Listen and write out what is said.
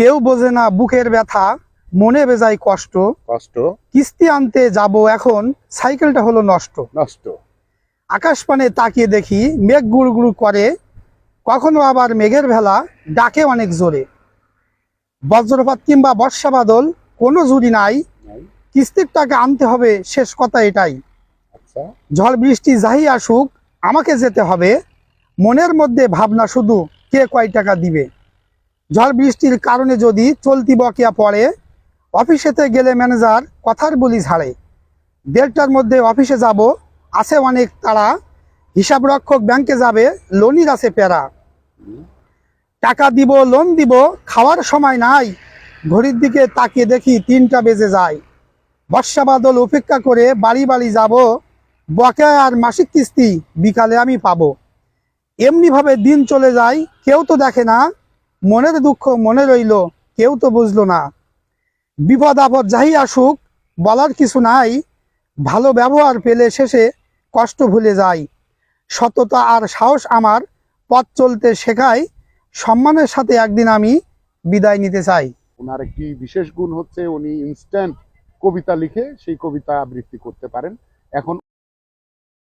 কেউ বোঝে না বুকের ব্যথা মনে বেজায় কষ্ট। কষ্ট। কিস্তি আনতে যাব এখন সাইকেলটা হলো নষ্ট। নষ্ট। আকাশ পানে তাকিয়ে দেখি মেঘ গুড় গুড় করে কখনো আবার মেঘের ভেলা ডাকে অনেক জোরে। বজ্রপাত কিংবা বর্ষা বাদল কোনো জুড়ি নাই। নাই। কিস্তির টাকা আনতে হবে শেষ কথা এটাই। আচ্ছা। ঝড় বৃষ্টি যাই আসুক আমাকে যেতে হবে। মনের মধ্যে ভাবনা শুধু কে কয় টাকা দিবে? ঝড় বৃষ্টির কারণে যদি চলতি বকেয়া পড়ে অফিসেতে গেলে ম্যানেজার কথার বলি ঝাড়ে দেড়টার মধ্যে অফিসে যাব, আছে অনেক তারা হিসাব রক্ষক ব্যাংকে যাবে লোনির আছে প্যারা। টাকা দিব, লোন দিব, খাওয়ার সময় নাই। ঘড়ির দিকে তাকিয়ে দেখি তিনটা বেজে যায়। বর্ষা বাদল উপেক্ষা করে বাড়ি বাড়ি যাব, বকেয়া আর মাসিক কিস্তি বিকালে আমি পাবো। এমনিভাবে দিন চলে যায়, কেউ তো দেখে না মনের দুঃখ মনে রইল, কেউ তো বুঝলো না। বিপদ আপদ যাই আসুক, বলার কিছু নাই, ভালো ব্যবহার পেলে শেষে কষ্ট ভুলে যায় সততা আর সাহস আমার পথ চলতে শেখায়, সম্মানের সাথে একদিন আমি বিদায় নিতে চাই। ওনার একটি বিশেষ গুণ হচ্ছে উনি ইনস্ট্যান্ট কবিতা লিখে সেই কবিতা আবৃত্তি করতে পারেন। এখন